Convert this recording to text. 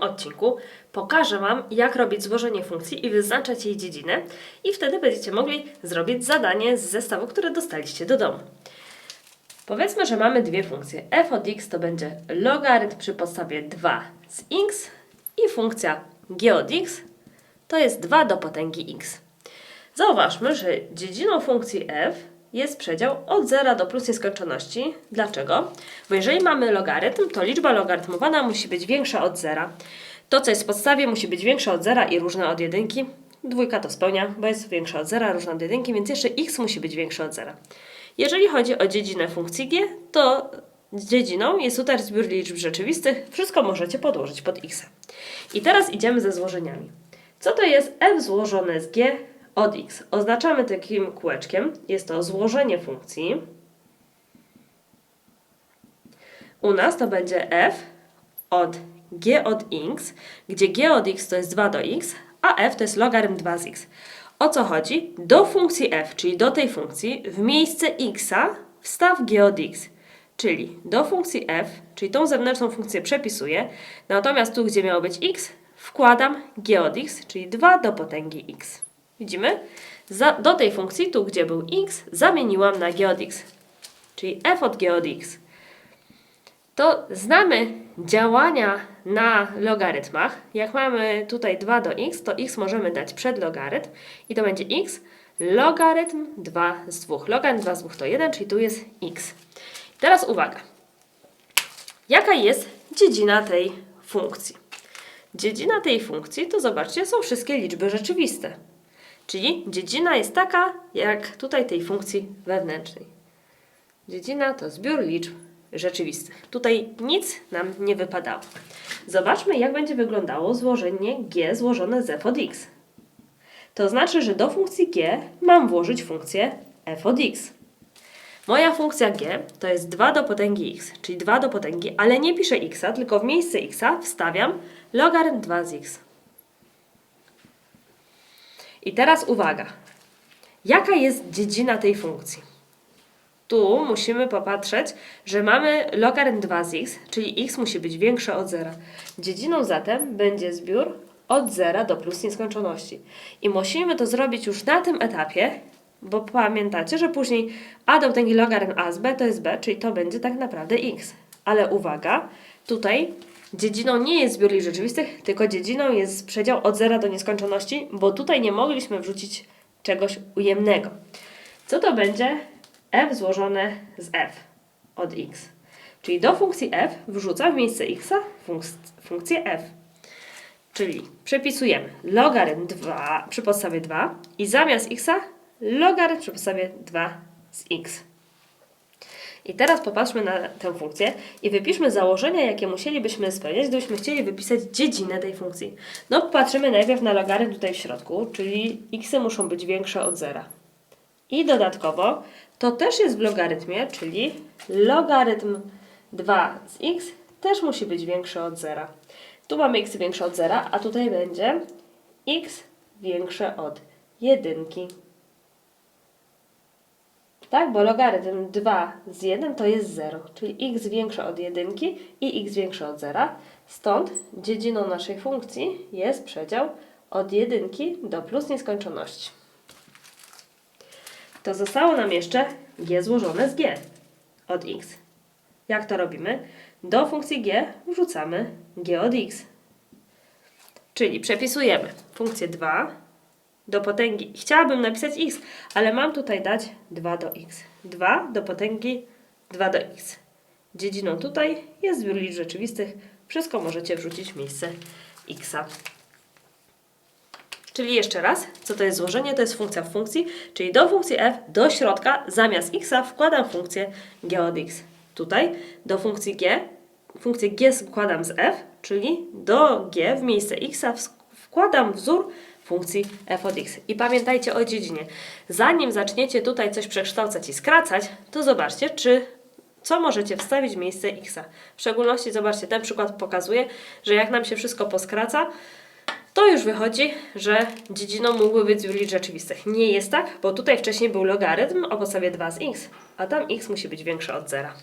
odcinku pokażę Wam, jak robić złożenie funkcji i wyznaczać jej dziedzinę i wtedy będziecie mogli zrobić zadanie z zestawu, które dostaliście do domu. Powiedzmy, że mamy dwie funkcje. f od x to będzie logarytm przy podstawie 2 z x i funkcja g od x to jest 2 do potęgi x. Zauważmy, że dziedziną funkcji f jest przedział od 0 do plus nieskończoności. Dlaczego? Bo jeżeli mamy logarytm, to liczba logarytmowana musi być większa od 0. To, co jest w podstawie, musi być większe od 0 i różne od jedynki. Dwójka to spełnia, bo jest większa od 0, różna od jedynki, więc jeszcze x musi być większe od 0. Jeżeli chodzi o dziedzinę funkcji g, to dziedziną jest tutaj zbiór liczb rzeczywistych. Wszystko możecie podłożyć pod x. I teraz idziemy ze złożeniami. Co to jest f złożone z g od x? Oznaczamy takim kółeczkiem. Jest to złożenie funkcji. U nas to będzie f od g od x, gdzie g od x to jest 2 do x, a f to jest logarytm 2 z x. O co chodzi? Do funkcji f, czyli do tej funkcji, w miejsce x wstaw g od x. Czyli do funkcji f, czyli tą zewnętrzną funkcję przepisuję, natomiast tu, gdzie miało być x, wkładam g od x, czyli 2 do potęgi x. Widzimy? Za, do tej funkcji, tu gdzie był x, zamieniłam na g od x, czyli f od g od x. To znamy działania na logarytmach. Jak mamy tutaj 2 do x, to x możemy dać przed logarytm i to będzie x logarytm 2 z 2. Logarytm 2 z 2 to 1, czyli tu jest x. Teraz uwaga. Jaka jest dziedzina tej funkcji? Dziedzina tej funkcji to zobaczcie, są wszystkie liczby rzeczywiste. Czyli dziedzina jest taka, jak tutaj tej funkcji wewnętrznej. Dziedzina to zbiór liczb rzeczywistych. Tutaj nic nam nie wypadało. Zobaczmy, jak będzie wyglądało złożenie g złożone z f od x. To znaczy, że do funkcji g mam włożyć funkcję f od x. Moja funkcja g to jest 2 do potęgi x, czyli 2 do potęgi, ale nie piszę x, tylko w miejsce x wstawiam logarytm 2 z x. I teraz uwaga. Jaka jest dziedzina tej funkcji? Tu musimy popatrzeć, że mamy logarytm 2 z x, czyli x musi być większe od 0. Dziedziną zatem będzie zbiór od 0 do plus nieskończoności. I musimy to zrobić już na tym etapie, bo pamiętacie, że później a do potęgi logarytm a z b to jest b, czyli to będzie tak naprawdę x. Ale uwaga, tutaj dziedziną nie jest zbiór liczb rzeczywistych, tylko dziedziną jest przedział od 0 do nieskończoności, bo tutaj nie mogliśmy wrzucić czegoś ujemnego. Co to będzie f złożone z f od x? Czyli do funkcji f wrzucam w miejsce x funk- funkcję f. Czyli przepisujemy logarytm 2 przy podstawie 2 i zamiast x logarytm przy podstawie 2 z x. I teraz popatrzmy na tę funkcję i wypiszmy założenia, jakie musielibyśmy spełniać, gdybyśmy chcieli wypisać dziedzinę tej funkcji. No, patrzymy najpierw na logarytm tutaj w środku, czyli x muszą być większe od zera. I dodatkowo to też jest w logarytmie, czyli logarytm 2 z x też musi być większy od zera. Tu mamy x większe od zera, a tutaj będzie x większe od jedynki. Tak, bo logarytm 2 z 1 to jest 0, czyli x większe od jedynki i x większe od 0. Stąd dziedziną naszej funkcji jest przedział od jedynki do plus nieskończoności. To zostało nam jeszcze g złożone z g od x. Jak to robimy? Do funkcji g wrzucamy g od x. Czyli przepisujemy funkcję 2 do potęgi. Chciałabym napisać x, ale mam tutaj dać 2 do x. 2 do potęgi 2 do x. Dziedziną tutaj jest zbiór liczb rzeczywistych. Wszystko możecie wrzucić w miejsce x. Czyli jeszcze raz, co to jest złożenie? To jest funkcja w funkcji, czyli do funkcji f do środka zamiast x wkładam funkcję g od x. Tutaj do funkcji g, funkcję g składam z f, czyli do g w miejsce x wkładam wzór funkcji f od x. I pamiętajcie o dziedzinie. Zanim zaczniecie tutaj coś przekształcać i skracać, to zobaczcie, czy co możecie wstawić w miejsce x. W szczególności, zobaczcie, ten przykład pokazuje, że jak nam się wszystko poskraca, to już wychodzi, że dziedziną mógłby być zbiór liczb rzeczywistych. Nie jest tak, bo tutaj wcześniej był logarytm o podstawie 2 z x, a tam x musi być większe od zera.